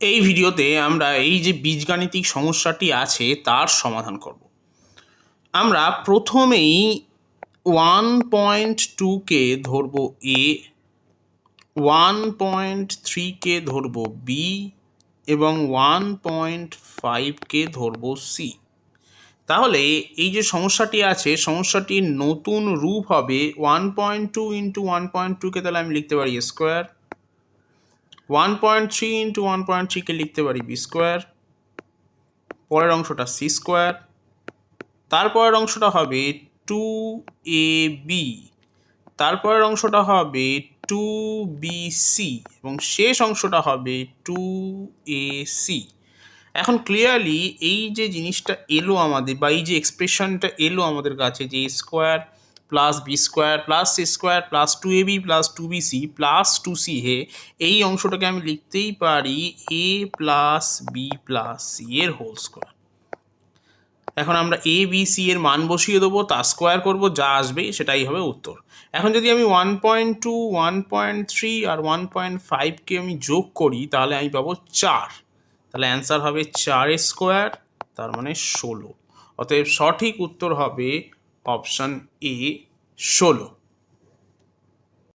এই ভিডিওতে আমরা এই যে বীজগাণিতিক সমস্যাটি আছে, তার সমাধান করব। আমরা প্রথমেই ওয়ান পয়েন্ট টুকে ধরব এ ওয়ান পয়েন্ট থ্রিকে ধরব বি এবং ওয়ান পয়েন্ট ফাইভকে ধরব সি তাহলে এই যে সমস্যাটি আছে, সমস্যাটির নতুন রূপ হবে one point two into one point টুকে তাহলে আমি লিখতে পারি square one point three into one point থ্রিকে লিখতে পারি বি স্কোয়ার পরের অংশটা সি স্কোয়ার তারপরের অংশটা হবে টু এ বি তারপরের অংশটা হবে টু বি সি এবং শেষ অংশটা হবে টু এ সি এখন ক্লিয়ারলি এই যে জিনিসটা এলো আমাদের, বা এই যে এক্সপ্রেশনটা এলো আমাদের কাছে, যে square plus B square plus C square plus two A B plus two B C plus two C হে এই অংশটাকে আমি লিখতেই পারি A plus B plus C এর হোল স্কোয়ার এখন আমরা এ বি সি এর মান বসিয়ে দেবো, তা স্কোয়ার করব, যা আসবে সেটাই হবে উত্তর। এখন যদি আমি one point two one point three আর ওয়ান পয়েন্ট ফাইভকে আমি যোগ করি, তাহলে আমি পাবো চার। তাহলে অ্যান্সার হবে চারের স্কোয়ার তার মানে ষোলো। অতএব সঠিক উত্তর হবে অপশান এ ষোলো।